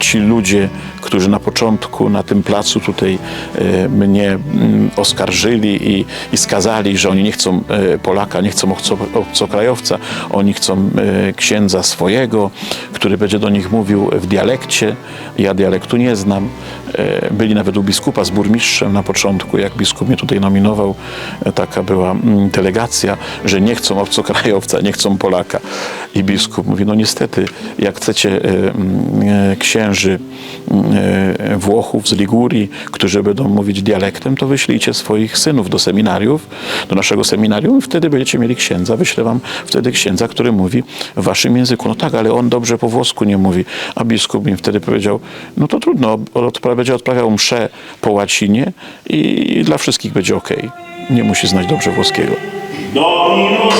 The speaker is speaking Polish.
ci ludzie, którzy na początku na tym placu tutaj e, mnie mm, oskarżyli i, i skazali, że oni nie chcą e, Polaka, nie chcą obco, obcokrajowca, oni chcą e, księdza swojego, który będzie do nich mówił w dialekcie. Ja dialektu nie znam. Byli nawet u biskupa z burmistrzem na początku, jak biskup mnie tutaj nominował, taka była mm, delegacja, że nie chcą obcokrajowca, nie chcą Polaka. I biskup mówi, no niestety, jak chcecie mm, e, księży mm, e, Włochów z Ligurii, którzy będą mówić dialektem, to wyślijcie swoich synów do seminariów, do naszego seminarium i wtedy będziecie mieli księdza. Wyślę wam wtedy księdza, który mówi w waszym języku. No tak, ale on dobrze po włosku nie mówi. A biskup mi wtedy powiedział, no to trudno, będzie odprawiał mszę po łacinie i, dla wszystkich będzie ok. Nie musi znać dobrze włoskiego. Dominus.